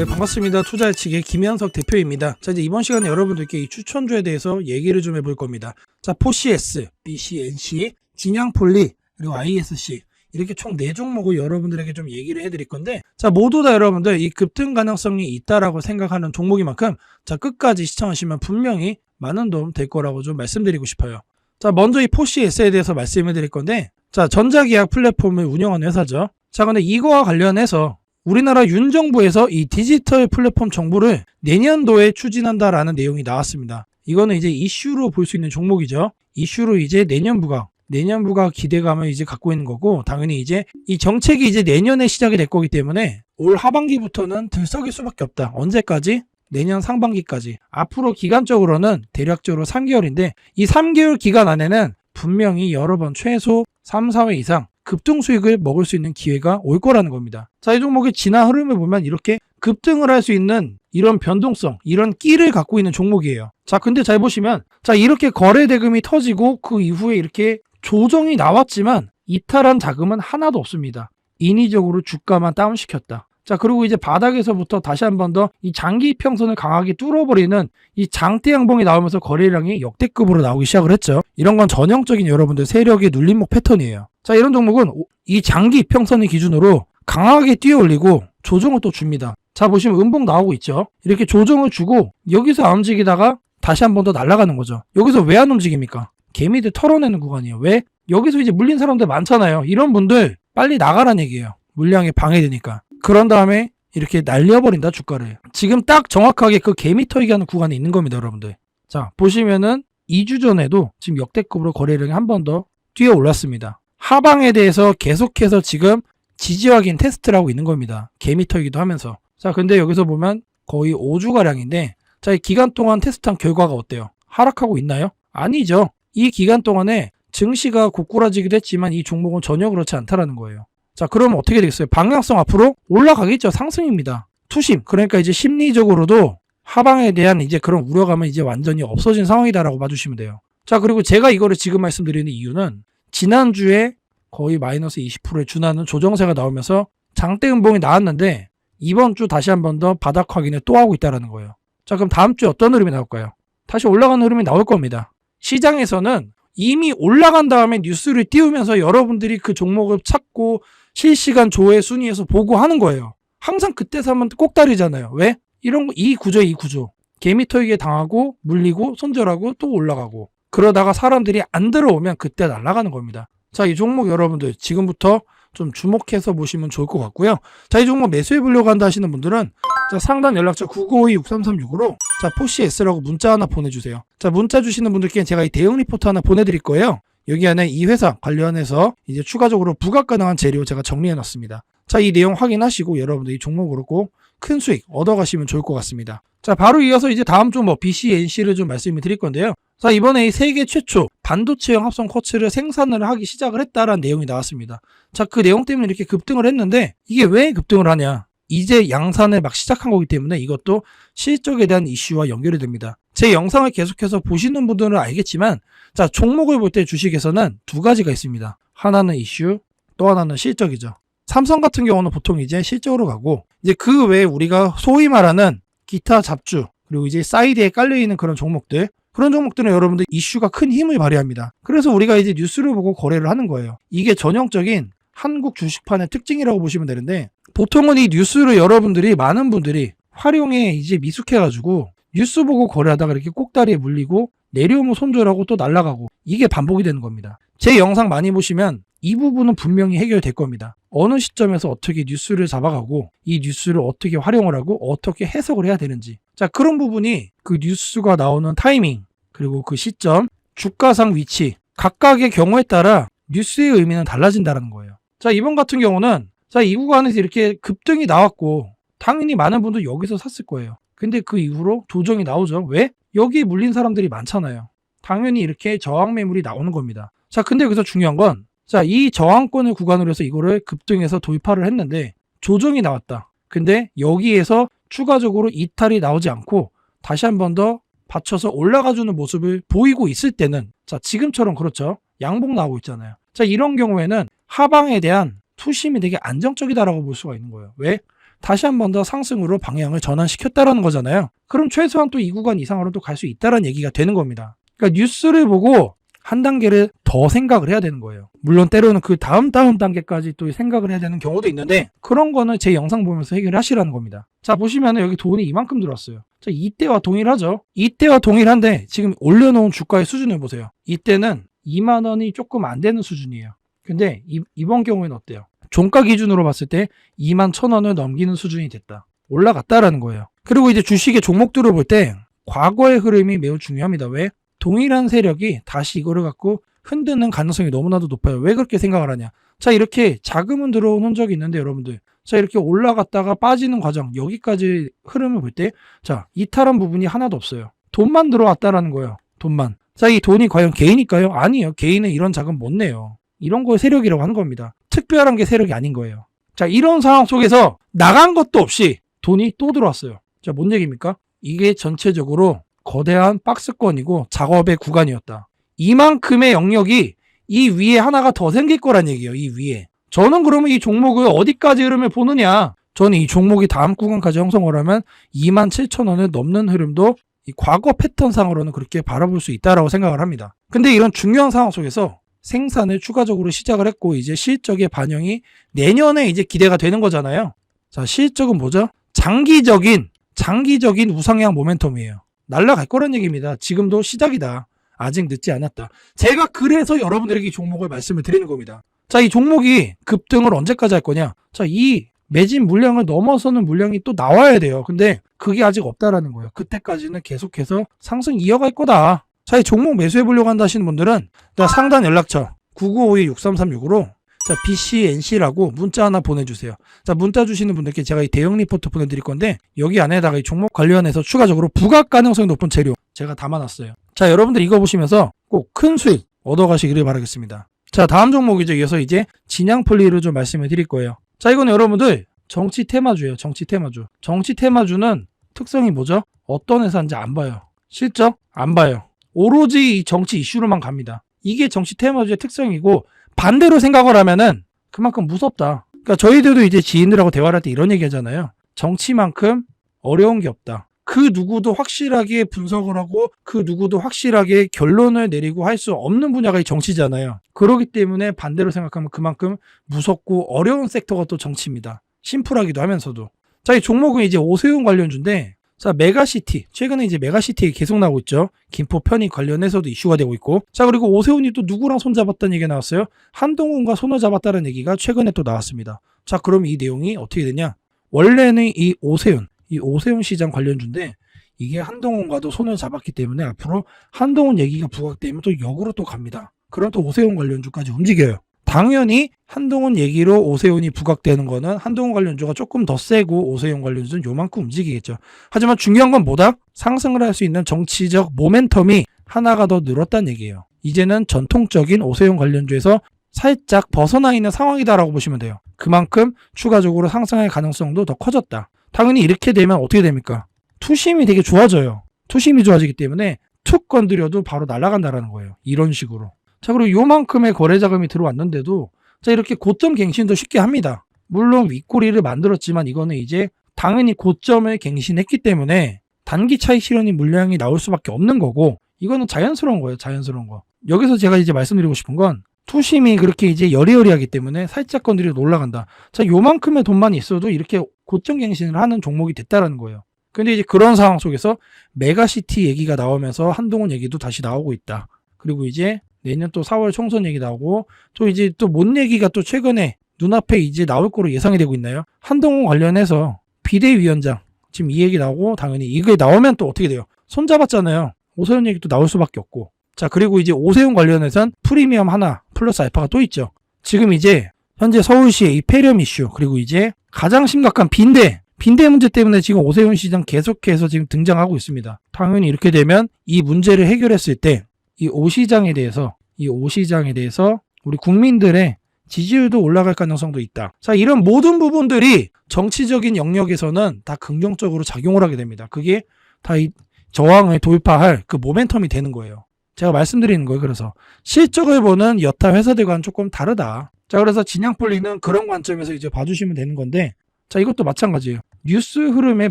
네, 반갑습니다. 투자의측의 김현석 대표입니다. 자, 이제 이번 시간에 여러분들께 이 추천주에 대해서 얘기를 좀 해볼 겁니다. 자, 포시S, BCNC, 진양폴리, 그리고 ISC. 이렇게 총 4종목을 여러분들에게 좀 얘기를 해드릴 건데, 자, 모두 다 여러분들 이 급등 가능성이 있다라고 생각하는 종목인 만큼, 자, 끝까지 시청하시면 분명히 많은 도움 될 거라고 좀 말씀드리고 싶어요. 자, 먼저 이 포시S에 대해서 말씀을 드릴 건데, 자, 전자계약 플랫폼을 운영하는 회사죠. 자, 근데 이거와 관련해서 우리나라 윤 정부에서 이 디지털 플랫폼 정부를 내년도에 추진한다라는 내용이 나왔습니다. 이거는 이제 이슈로 볼 수 있는 종목이죠. 이슈로 이제 내년부가 내년부가 기대감을 이제 갖고 있는 거고 당연히 이제 이 정책이 이제 내년에 시작이 될 거기 때문에 올 하반기부터는 들썩일 수밖에 없다. 언제까지? 내년 상반기까지. 앞으로 기간적으로는 대략적으로 3개월인데 이 3개월 기간 안에는 분명히 여러 번 최소 3, 4회 이상 급등 수익을 먹을 수 있는 기회가 올 거라는 겁니다. 자, 이 종목의 지난 흐름을 보면 이렇게 급등을 할 수 있는 이런 변동성, 이런 끼를 갖고 있는 종목이에요. 자, 근데 잘 보시면, 자, 이렇게 거래 대금이 터지고 그 이후에 이렇게 조정이 나왔지만 이탈한 자금은 하나도 없습니다. 인위적으로 주가만 다운시켰다. 자, 그리고 이제 바닥에서부터 다시 한 번 더 이 장기 평선을 강하게 뚫어버리는 이 장대 양봉이 나오면서 거래량이 역대급으로 나오기 시작을 했죠. 이런 건 전형적인 여러분들 세력의 눌림목 패턴이에요. 자, 이런 종목은 이 장기 평선을 기준으로 강하게 뛰어 올리고 조정을 또 줍니다. 자, 보시면 음봉 나오고 있죠. 이렇게 조정을 주고 여기서 안 움직이다가 다시 한 번 더 날아가는 거죠. 여기서 왜 안 움직입니까? 개미들 털어내는 구간이에요. 왜? 여기서 이제 물린 사람들 많잖아요. 이런 분들 빨리 나가란 얘기예요. 물량에 방해되니까. 그런 다음에 이렇게 날려버린다 주가를. 지금 딱 정확하게 그 개미 털기 하는 구간에 있는 겁니다, 여러분들. 자, 보시면은 2주 전에도 지금 역대급으로 거래량이 한 번 더 뛰어 올랐습니다. 하방에 대해서 계속해서 지금 지지 확인 테스트를 하고 있는 겁니다. 개미 털기도 하면서. 자, 근데 여기서 보면 거의 5주가량인데, 자, 이 기간 동안 테스트한 결과가 어때요? 하락하고 있나요? 아니죠. 이 기간 동안에 증시가 고꾸라지기도 했지만 이 종목은 전혀 그렇지 않다라는 거예요. 자, 그러면 어떻게 되겠어요? 방향성 앞으로 올라가겠죠. 상승입니다. 투심. 그러니까 이제 심리적으로도 하방에 대한 이제 그런 우려감은 이제 완전히 없어진 상황이다라고 봐주시면 돼요. 자, 그리고 제가 이거를 지금 말씀드리는 이유는 지난주에 거의 마이너스 20%에 준하는 조정세가 나오면서 장대 음봉이 나왔는데 이번 주 다시 한 번 더 바닥 확인을 또 하고 있다라는 거예요. 자, 그럼 다음 주에 어떤 흐름이 나올까요? 다시 올라가는 흐름이 나올 겁니다. 시장에서는 이미 올라간 다음에 뉴스를 띄우면서 여러분들이 그 종목을 찾고 실시간 조회 순위에서 보고 하는 거예요. 항상 그때 사면 꼭다리잖아요. 왜? 이런 거, 이 구조, 이 구조. 개미 털기에 당하고, 물리고, 손절하고, 또 올라가고. 그러다가 사람들이 안 들어오면 그때 날아가는 겁니다. 자, 이 종목 여러분들 지금부터 좀 주목해서 보시면 좋을 것 같고요. 자, 이 종목 매수해 보려고 한다 하시는 분들은 자, 상단 연락처 952-6336으로 자, 포시 S라고 문자 하나 보내주세요. 자, 문자 주시는 분들께 제가 이 대응 리포트 하나 보내드릴 거예요. 여기 안에 이 회사 관련해서 이제 추가적으로 부각 가능한 재료 제가 정리해 놨습니다. 자, 이 내용 확인하시고 여러분들 이 종목으로 꼭 큰 수익 얻어가시면 좋을 것 같습니다. 자, 바로 이어서 이제 다음 좀뭐 BCNC를 좀 말씀을 드릴 건데요. 자, 이번에 이 세계 최초 반도체형 합성 쿼츠를 생산을 하기 시작을 했다라는 내용이 나왔습니다. 자, 그 내용 때문에 이렇게 급등을 했는데 이게 왜 급등을 하냐? 이제 양산을 막 시작한 거기 때문에 이것도 실적에 대한 이슈와 연결이 됩니다. 제 영상을 계속해서 보시는 분들은 알겠지만 자, 종목을 볼 때 주식에서는 두 가지가 있습니다. 하나는 이슈, 또 하나는 실적이죠. 삼성 같은 경우는 보통 이제 실적으로 가고 이제 그 외에 우리가 소위 말하는 기타 잡주 그리고 이제 사이드에 깔려 있는 그런 종목들 그런 종목들은 여러분들 이슈가 큰 힘을 발휘합니다. 그래서 우리가 이제 뉴스를 보고 거래를 하는 거예요. 이게 전형적인 한국 주식판의 특징이라고 보시면 되는데 보통은 이 뉴스를 여러분들이 많은 분들이 활용에 이제 미숙해가지고 뉴스 보고 거래하다가 이렇게 꼭다리에 물리고 내려오면 손절하고 또 날아가고 이게 반복이 되는 겁니다. 제 영상 많이 보시면 이 부분은 분명히 해결될 겁니다. 어느 시점에서 어떻게 뉴스를 잡아가고 이 뉴스를 어떻게 활용을 하고 어떻게 해석을 해야 되는지. 자, 그런 부분이 그 뉴스가 나오는 타이밍, 그리고 그 시점, 주가상 위치, 각각의 경우에 따라 뉴스의 의미는 달라진다는 거예요. 자, 이번 같은 경우는 자, 이 구간에서 이렇게 급등이 나왔고 당연히 많은 분들 여기서 샀을 거예요. 근데 그 이후로 조정이 나오죠. 왜? 여기 물린 사람들이 많잖아요. 당연히 이렇게 저항 매물이 나오는 겁니다. 자, 근데 여기서 중요한 건 자, 이 저항권을 구간으로 해서 이거를 급등해서 돌파를 했는데 조정이 나왔다. 근데 여기에서 추가적으로 이탈이 나오지 않고 다시 한 번 더 받쳐서 올라가주는 모습을 보이고 있을 때는 자, 지금처럼 그렇죠. 양봉 나오고 있잖아요. 자, 이런 경우에는 하방에 대한 투심이 되게 안정적이다라고 볼 수가 있는 거예요. 왜? 다시 한 번 더 상승으로 방향을 전환시켰다라는 거잖아요. 그럼 최소한 또이 구간 이상으로 또 갈 수 있다라는 얘기가 되는 겁니다. 그러니까 뉴스를 보고 한 단계를 더 생각을 해야 되는 거예요. 물론 때로는 그 다음 다음 단계까지 또 생각을 해야 되는 경우도 있는데 그런 거는 제 영상 보면서 해결하시라는 겁니다. 자 보시면 여기 돈이 이만큼 들어왔어요. 자 이때와 동일하죠. 이때와 동일한데 지금 올려놓은 주가의 수준을 보세요. 이때는 2만 원이 조금 안 되는 수준이에요. 근데 이, 이번 경우에는 어때요? 종가 기준으로 봤을 때 2만 1천 원을 넘기는 수준이 됐다. 올라갔다라는 거예요. 그리고 이제 주식의 종목들을 볼 때 과거의 흐름이 매우 중요합니다. 왜? 동일한 세력이 다시 이거를 갖고 흔드는 가능성이 너무나도 높아요. 왜 그렇게 생각을 하냐? 자, 이렇게 자금은 들어온 흔적이 있는데 여러분들. 자, 이렇게 올라갔다가 빠지는 과정, 여기까지 흐름을 볼 때, 자, 이탈한 부분이 하나도 없어요. 돈만 들어왔다라는 거예요. 돈만. 자, 이 돈이 과연 개인일까요? 아니에요. 개인은 이런 자금 못 내요. 이런 걸 세력이라고 하는 겁니다. 특별한 게 세력이 아닌 거예요. 자, 이런 상황 속에서 나간 것도 없이 돈이 또 들어왔어요. 자, 뭔 얘기입니까? 이게 전체적으로 거대한 박스권이고 작업의 구간이었다. 이만큼의 영역이 이 위에 하나가 더 생길 거란 얘기예요. 이 위에. 저는 그러면 이 종목을 어디까지 흐름을 보느냐? 저는 이 종목이 다음 구간까지 형성을 하면 2만 7천 원을 넘는 흐름도 이 과거 패턴상으로는 그렇게 바라볼 수 있다라고 생각을 합니다. 근데 이런 중요한 상황 속에서 생산을 추가적으로 시작을 했고 이제 실적의 반영이 내년에 이제 기대가 되는 거잖아요. 자, 실적은 뭐죠? 장기적인 장기적인 우상향 모멘텀이에요. 날라갈 거란 얘기입니다. 지금도 시작이다. 아직 늦지 않았다. 제가 그래서 여러분들에게 이 종목을 말씀을 드리는 겁니다. 자, 이 종목이 급등을 언제까지 할 거냐? 자, 이 매진 물량을 넘어서는 물량이 또 나와야 돼요. 근데 그게 아직 없다라는 거예요. 그때까지는 계속해서 상승 이어갈 거다. 자, 이 종목 매수해 보려고 한다 하시는 분들은 자, 상단 연락처 9952-6336으로 자, BCNC라고 문자 하나 보내주세요. 자, 문자 주시는 분들께 제가 이 대형 리포트 보내드릴 건데, 여기 안에다가 이 종목 관련해서 추가적으로 부각 가능성이 높은 재료 제가 담아놨어요. 자, 여러분들 이거 보시면서 꼭 큰 수익 얻어가시기를 바라겠습니다. 자, 다음 종목이죠. 이어서 이제 진양 폴리를 좀 말씀을 드릴 거예요. 자, 이건 여러분들 정치 테마주예요. 정치 테마주. 정치 테마주는 특성이 뭐죠? 어떤 회사인지 안 봐요. 실적? 안 봐요. 오로지 이 정치 이슈로만 갑니다. 이게 정치 테마주의 특성이고, 반대로 생각을 하면은 그만큼 무섭다. 그러니까 저희들도 이제 지인들하고 대화를 할 때 이런 얘기 하잖아요. 정치만큼 어려운 게 없다. 그 누구도 확실하게 분석을 하고 그 누구도 확실하게 결론을 내리고 할 수 없는 분야가 이 정치잖아요. 그렇기 때문에 반대로 생각하면 그만큼 무섭고 어려운 섹터가 또 정치입니다. 심플하기도 하면서도. 자, 이 종목은 이제 오세훈 관련주인데 자, 메가시티. 최근에 이제 메가시티 계속 나오고 있죠. 김포 편입 관련해서도 이슈가 되고 있고. 자, 그리고 오세훈이 또 누구랑 손잡았다는 얘기가 나왔어요? 한동훈과 손을 잡았다는 얘기가 최근에 또 나왔습니다. 자, 그럼 이 내용이 어떻게 되냐? 원래는 이 오세훈, 이 오세훈 시장 관련주인데 이게 한동훈과도 손을 잡았기 때문에 앞으로 한동훈 얘기가 부각되면 또 역으로 또 갑니다. 그럼 또 오세훈 관련주까지 움직여요. 당연히 한동훈 얘기로 오세훈이 부각되는 거는 한동훈 관련주가 조금 더 세고 오세훈 관련주는 요만큼 움직이겠죠. 하지만 중요한 건 뭐다? 상승을 할 수 있는 정치적 모멘텀이 하나가 더 늘었다는 얘기예요. 이제는 전통적인 오세훈 관련주에서 살짝 벗어나 있는 상황이다라고 보시면 돼요. 그만큼 추가적으로 상승할 가능성도 더 커졌다. 당연히 이렇게 되면 어떻게 됩니까? 투심이 되게 좋아져요. 투심이 좋아지기 때문에 툭 건드려도 바로 날아간다라는 거예요. 이런 식으로. 자, 그리고 요만큼의 거래 자금이 들어왔는데도 자, 이렇게 고점 갱신도 쉽게 합니다. 물론 윗꼬리를 만들었지만 이거는 이제 당연히 고점을 갱신했기 때문에 단기 차익 실현이 물량이 나올 수밖에 없는 거고 이거는 자연스러운 거예요. 자연스러운 거. 여기서 제가 이제 말씀드리고 싶은 건 투심이 그렇게 이제 여리여리하기 때문에 살짝 건드려도 올라간다. 자, 요만큼의 돈만 있어도 이렇게 고점 갱신을 하는 종목이 됐다라는 거예요. 근데 이제 그런 상황 속에서 메가시티 얘기가 나오면서 한동훈 얘기도 다시 나오고 있다. 그리고 이제 내년 또 4월 총선 얘기 나오고 또 이제 또 뭔 얘기가 또 최근에 눈앞에 이제 나올 거로 예상이 되고 있나요? 한동훈 관련해서 비대위원장 지금 이 얘기 나오고 당연히 이게 나오면 또 어떻게 돼요? 손잡았잖아요. 오세훈 얘기도 나올 수밖에 없고 자 그리고 이제 오세훈 관련해선 프리미엄 하나 플러스 알파가 또 있죠. 지금 이제 현재 서울시의 이 폐렴 이슈 그리고 이제 가장 심각한 빈대 빈대 문제 때문에 지금 오세훈 시장 계속해서 지금 등장하고 있습니다. 당연히 이렇게 되면 이 문제를 해결했을 때 이 오시장에 대해서 이 오시장에 대해서 우리 국민들의 지지율도 올라갈 가능성도 있다. 자, 이런 모든 부분들이 정치적인 영역에서는 다 긍정적으로 작용을 하게 됩니다. 그게 다 이 저항을 돌파할 그 모멘텀이 되는 거예요. 제가 말씀드리는 거예요. 그래서 실적을 보는 여타 회사들과는 조금 다르다. 자, 그래서 진양 폴리는 그런 관점에서 이제 봐주시면 되는 건데 자, 이것도 마찬가지예요. 뉴스 흐름의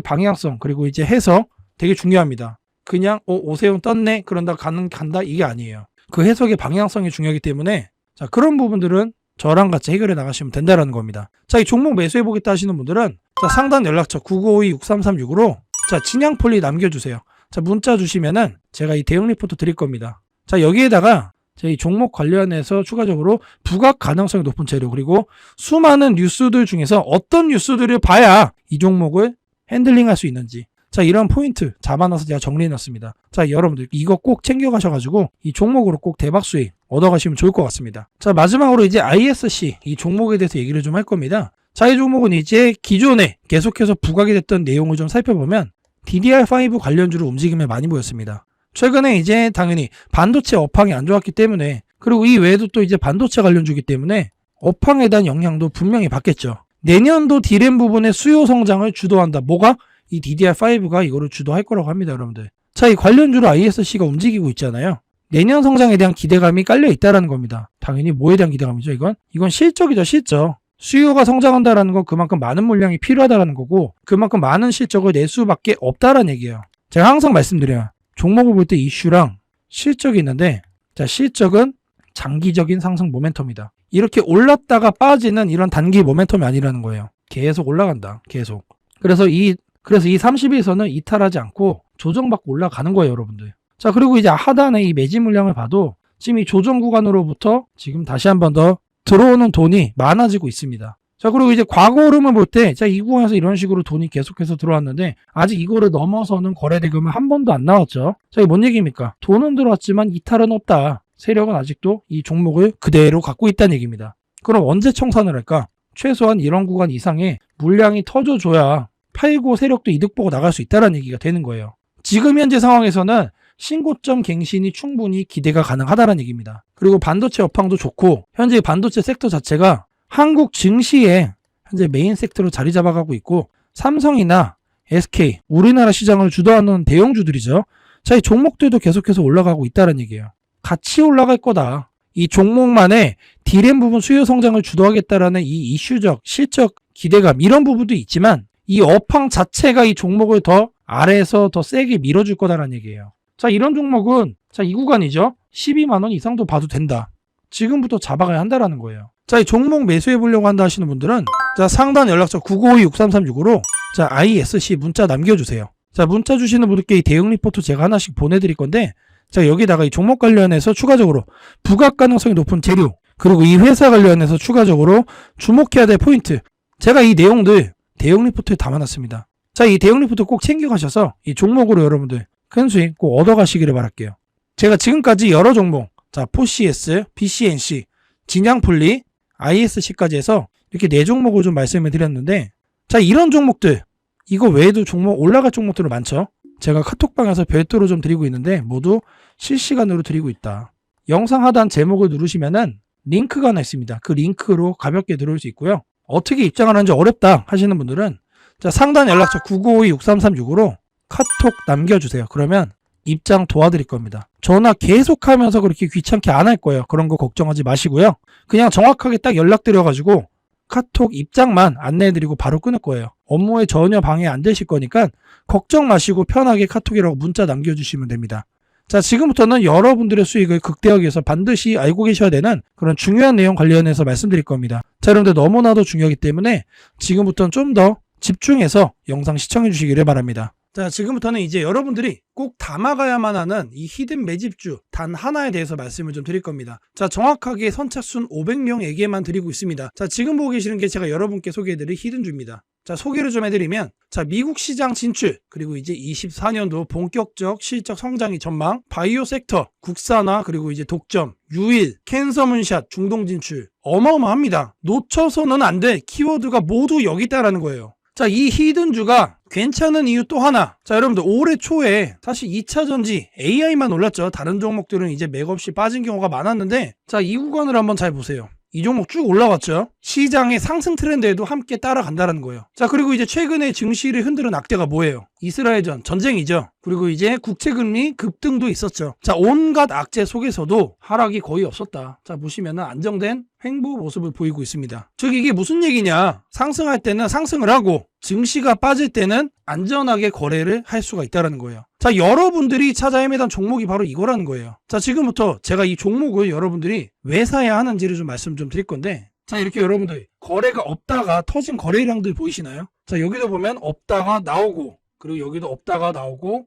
방향성 그리고 이제 해석 되게 중요합니다. 그냥 어, 오세훈 떴네 그런다 가는 간다 이게 아니에요. 그 해석의 방향성이 중요하기 때문에 자, 그런 부분들은 저랑 같이 해결해 나가시면 된다라는 겁니다. 자, 이 종목 매수해 보겠다 하시는 분들은 자, 상단 연락처 9952-6336으로 자, 진양폴리 남겨주세요. 자, 문자 주시면은 제가 이 대응 리포트 드릴 겁니다. 자, 여기에다가 저희 종목 관련해서 추가적으로 부각 가능성이 높은 재료 그리고 수많은 뉴스들 중에서 어떤 뉴스들을 봐야 이 종목을 핸들링할 수 있는지 자 이런 포인트 잡아놔서 제가 정리해놨습니다. 자 여러분들 이거 꼭 챙겨가셔가지고 이 종목으로 꼭 대박 수익 얻어가시면 좋을 것 같습니다. 자 마지막으로 이제 ISC 이 종목에 대해서 얘기를 좀 할 겁니다. 자 이 종목은 이제 기존에 계속해서 부각이 됐던 내용을 좀 살펴보면 DDR5 관련주로 움직임을 많이 보였습니다. 최근에 이제 당연히 반도체 업황이 안 좋았기 때문에 그리고 이 외에도 또 이제 반도체 관련주기 때문에 업황에 대한 영향도 분명히 받겠죠. 내년도 디램 부분의 수요 성장을 주도한다. 뭐가? 이 DDR5가 이거를 주도할 거라고 합니다, 여러분들. 자, 이 관련주로 ISC가 움직이고 있잖아요. 내년 성장에 대한 기대감이 깔려 있다라는 겁니다. 당연히 뭐에 대한 기대감이죠, 이건? 이건 실적이죠, 실적. 수요가 성장한다라는 건 그만큼 많은 물량이 필요하다라는 거고 그만큼 많은 실적을 낼 수밖에 없다라는 얘기예요. 제가 항상 말씀드려요. 종목을 볼 때 이슈랑 실적이 있는데 자 실적은 장기적인 상승 모멘텀이다. 이렇게 올랐다가 빠지는 이런 단기 모멘텀이 아니라는 거예요. 계속 올라간다. 계속. 그래서 이 그래서 이 30일선은 이탈하지 않고 조정받고 올라가는 거예요, 여러분들. 자, 그리고 이제 하단의 이 매진 물량을 봐도 지금 이 조정 구간으로부터 지금 다시 한 번 더 들어오는 돈이 많아지고 있습니다. 자, 그리고 이제 과거 흐름을 볼 때, 자, 이 구간에서 이런 식으로 돈이 계속해서 들어왔는데, 아직 이거를 넘어서는 거래 대금은 한 번도 안 나왔죠. 자, 이게 뭔 얘기입니까? 돈은 들어왔지만 이탈은 없다. 세력은 아직도 이 종목을 그대로 갖고 있다는 얘기입니다. 그럼 언제 청산을 할까? 최소한 이런 구간 이상의 물량이 터져줘야 팔고 세력도 이득 보고 나갈 수 있다는 얘기가 되는 거예요. 지금 현재 상황에서는 신고점 갱신이 충분히 기대가 가능하다는 얘기입니다. 그리고 반도체 업황도 좋고 현재 반도체 섹터 자체가 한국 증시에 현재 메인 섹터로 자리 잡아가고 있고 삼성이나 SK 우리나라 시장을 주도하는 대형주들이죠. 자, 이 종목들도 계속해서 올라가고 있다는 얘기예요. 같이 올라갈 거다. 이 종목만의 디램 부분 수요 성장을 주도하겠다라는 이 이슈적 실적 기대감 이런 부분도 있지만 이 업황 자체가 이 종목을 더 아래에서 더 세게 밀어줄 거다라는 얘기예요. 자, 이런 종목은 자, 이 구간이죠. 12만 원 이상도 봐도 된다. 지금부터 잡아가야 한다라는 거예요. 자, 이 종목 매수해 보려고 한다 하시는 분들은 자, 상단 연락처 952-6336으로 자, ISC 문자 남겨 주세요. 자, 문자 주시는 분들께 이 대응 리포트 제가 하나씩 보내 드릴 건데 자, 여기다가 이 종목 관련해서 추가적으로 부각 가능성이 높은 재료 그리고 이 회사 관련해서 추가적으로 주목해야 될 포인트 제가 이 내용들 대응 리포트에 담아놨습니다. 자, 이 대응 리포트 꼭 챙겨가셔서 이 종목으로 여러분들 큰 수익 꼭 얻어가시기를 바랄게요. 제가 지금까지 여러 종목, 자, 포CS, BCNC, 진양폴리, ISC까지 해서 이렇게 네 종목을 좀 말씀을 드렸는데, 자, 이런 종목들, 이거 외에도 종목, 올라갈 종목들은 많죠? 제가 카톡방에서 별도로 좀 드리고 있는데, 모두 실시간으로 드리고 있다. 영상 하단 제목을 누르시면은 링크가 하나 있습니다. 그 링크로 가볍게 들어올 수 있고요. 어떻게 입장을 하는지 어렵다 하시는 분들은 자, 상단 연락처 9952-6336으로 카톡 남겨주세요. 그러면 입장 도와드릴 겁니다. 전화 계속하면서 그렇게 귀찮게 안 할 거예요. 그런 거 걱정하지 마시고요. 그냥 정확하게 딱 연락드려가지고 카톡 입장만 안내해드리고 바로 끊을 거예요. 업무에 전혀 방해 안 되실 거니까 걱정 마시고 편하게 카톡이라고 문자 남겨주시면 됩니다. 자, 지금부터는 여러분들의 수익을 극대화하기 위해서 반드시 알고 계셔야 되는 그런 중요한 내용 관련해서 말씀드릴 겁니다. 자, 여러분들 너무나도 중요하기 때문에 지금부터는 좀 더 집중해서 영상 시청해 주시기를 바랍니다. 자, 지금부터는 이제 여러분들이 꼭 담아가야만 하는 이 히든 매집주 단 하나에 대해서 말씀을 좀 드릴 겁니다. 자, 정확하게 선착순 500명에게만 드리고 있습니다. 자, 지금 보고 계시는 게 제가 여러분께 소개해드릴 히든주입니다. 자, 소개를 좀 해드리면, 자, 미국 시장 진출, 그리고 이제 24년도 본격적 실적 성장이 전망, 바이오 섹터, 국산화, 그리고 이제 독점, 유일, 캔서 문샷, 중동 진출. 어마어마합니다. 놓쳐서는 안될 키워드가 모두 여기 있다라는 거예요. 자, 이 히든주가 괜찮은 이유 또 하나. 자, 여러분들 올해 초에 사실 2차 전지 AI만 올랐죠. 다른 종목들은 이제 맥없이 빠진 경우가 많았는데 자, 이 구간을 한번 잘 보세요. 이 종목 쭉 올라왔죠. 시장의 상승 트렌드에도 함께 따라간다는 거예요. 자, 그리고 이제 최근에 증시를 흔드는 악재가 뭐예요? 이스라엘전 전쟁이죠. 그리고 이제 국채금리 급등도 있었죠. 자, 온갖 악재 속에서도 하락이 거의 없었다. 자, 보시면은 안정된 횡보 모습을 보이고 있습니다. 즉 이게 무슨 얘기냐? 상승할 때는 상승을 하고 증시가 빠질 때는 안전하게 거래를 할 수가 있다는 거예요. 자, 여러분들이 찾아 헤매던 종목이 바로 이거라는 거예요. 자, 지금부터 제가 이 종목을 여러분들이 왜 사야 하는지를 좀 말씀 좀 드릴 건데 자, 이렇게 여러분들 거래가 없다가 터진 거래량들 보이시나요? 자, 여기도 보면 없다가 나오고 그리고 여기도 없다가 나오고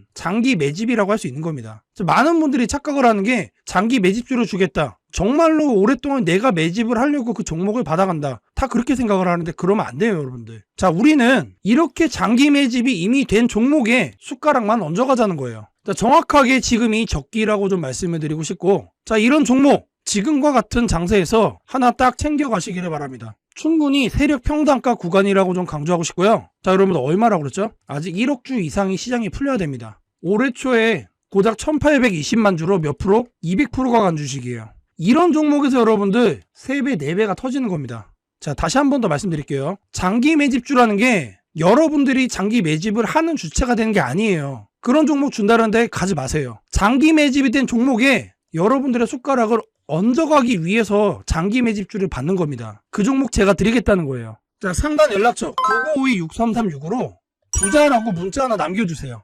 장기 매집이라고 할 수 있는 겁니다. 많은 분들이 착각을 하는 게 장기 매집주를 주겠다. 정말로 오랫동안 내가 매집을 하려고 그 종목을 받아간다. 다 그렇게 생각을 하는데 그러면 안 돼요, 여러분들. 자, 우리는 이렇게 장기 매집이 이미 된 종목에 숟가락만 얹어가자는 거예요. 자, 정확하게 지금이 적기라고 좀 말씀을 드리고 싶고, 자, 이런 종목, 지금과 같은 장세에서 하나 딱 챙겨가시기를 바랍니다. 충분히 세력 평단가 구간이라고 좀 강조하고 싶고요. 자, 여러분들 얼마라고 그랬죠? 아직 1억 주 이상이 시장이 풀려야 됩니다. 올해 초에 고작 1820만 주로 몇 프로? 200%가 간 주식이에요. 이런 종목에서 여러분들 3배, 4배가 터지는 겁니다. 자, 다시 한 번 더 말씀드릴게요. 장기 매집주라는 게 여러분들이 장기 매집을 하는 주체가 되는 게 아니에요. 그런 종목 준다는데 가지 마세요. 장기 매집이 된 종목에 여러분들의 숟가락을 얹어가기 위해서 장기 매집주를 받는 겁니다. 그 종목 제가 드리겠다는 거예요. 자, 상단 연락처 9952-6336으로 부자라고 문자 하나 남겨주세요.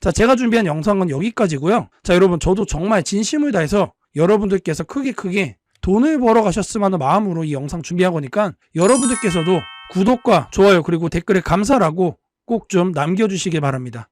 자, 제가 준비한 영상은 여기까지고요. 자, 여러분 저도 정말 진심을 다해서 여러분들께서 크게 크게 돈을 벌어 가셨으면 하는 마음으로 이 영상 준비한 거니까 여러분들께서도 구독과 좋아요 그리고 댓글에 감사라고 꼭 좀 남겨주시길 바랍니다.